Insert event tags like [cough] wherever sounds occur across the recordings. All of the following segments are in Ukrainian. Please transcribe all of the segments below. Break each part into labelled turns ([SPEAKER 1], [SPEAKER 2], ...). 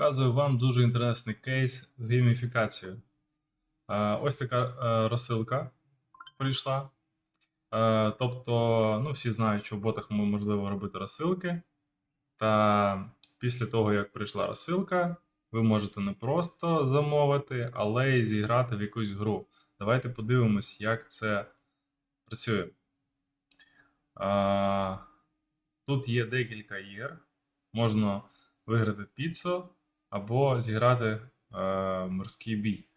[SPEAKER 1] Показую вам дуже інтересний кейс з гейміфікацією. Е, Ось така е, розсилка прийшла. Е, Тобто, ну, всі знають, що в ботах можливо робити розсилки. Та після того, як прийшла розсилка, ви можете не просто замовити, але й зіграти в якусь гру. Давайте подивимось, як це працює. Тут є декілька ігор. Можна виграти піцу або зіграти е, морський бій.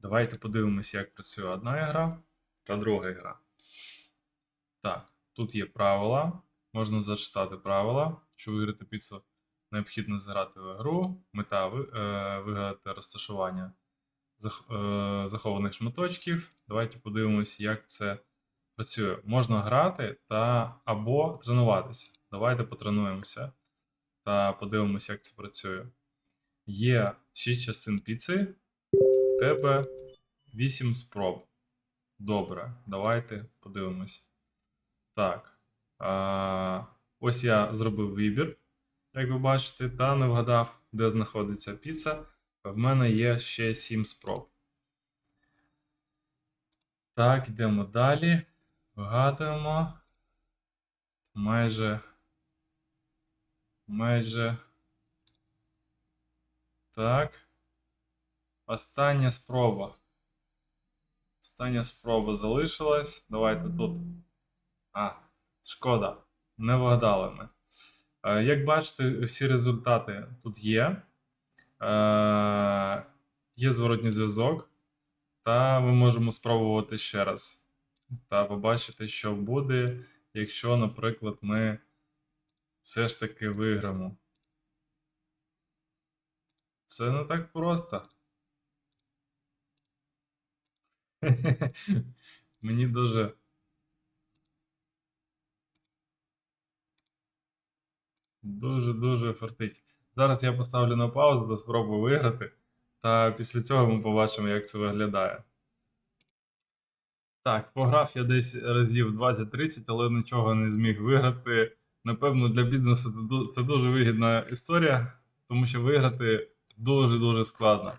[SPEAKER 1] Давайте подивимося, як працює одна гра та друга гра. Так, тут є правила. Можна зачитати правила. Щоб виграти піцу, необхідно зіграти в гру. Мета е, виграти розташування зах- е, захованих шматочків. Давайте подивимося, як це працює. Можна грати та або тренуватися. Давайте потренуємося та подивимося, як це працює. Є 6 частин піци, в тебе 8 спроб. Добре, давайте подивимось. Так. А, ось я зробив вибір, як ви бачите, та не вгадав, де знаходиться піца. В мене є ще 7 спроб. Так, йдемо далі. Вгадуємо. Майже. Майже. Так. Остання спроба. Остання спроба залишилась. Давайте тут. А, шкода. Не вгадали ми. Е, Як бачите, всі результати тут є. Е, Є зворотній зв'язок. Та ми можемо спробувати ще раз. Та побачити, що буде, якщо, наприклад, ми все ж таки виграємо. Це не так просто. [laughs] Мені дуже. Дуже-дуже фартить. Зараз я поставлю на паузу та спробую виграти. Та після цього ми побачимо, як це виглядає. Так, пограв я десь разів 20-30, але нічого не зміг виграти. Напевно, для бізнесу це дуже вигідна історія, тому що виграти дуже-дуже складно.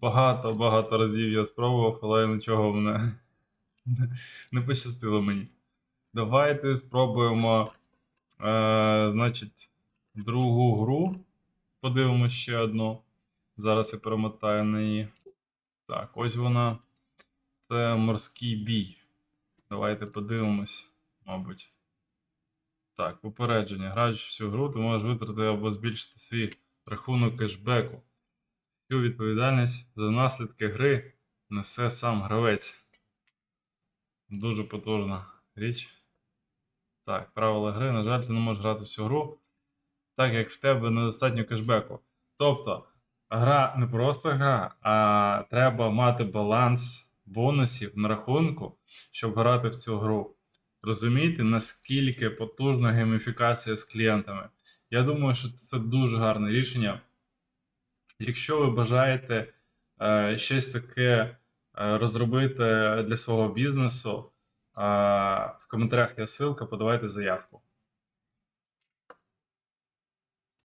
[SPEAKER 1] Багато-багато разів я спробував, але нічого мене [laughs] не пощастило мені. Давайте спробуємо, е, значить, другу гру. Подивимося ще одну. Зараз я перемотаю на її. Так, ось вона. Це морський бій. Давайте подивимось, мабуть. Так, попередження. Граючи всю гру, ти можеш витратити або збільшити свій рахунок кешбеку. Всю відповідальність за наслідки гри несе сам гравець. Дуже потужна річ. Так, правила гри. На жаль, ти не можеш грати всю гру, так як в тебе недостатньо кешбеку. Тобто, гра не просто гра, а треба мати баланс бонусів на рахунку, щоб грати в цю гру. Розумієте, наскільки потужна гейміфікація з клієнтами? Я думаю, що це дуже гарне рішення. Якщо ви бажаєте е, щось таке е, розробити для свого бізнесу, е, в коментарях є ссылка, подавайте заявку.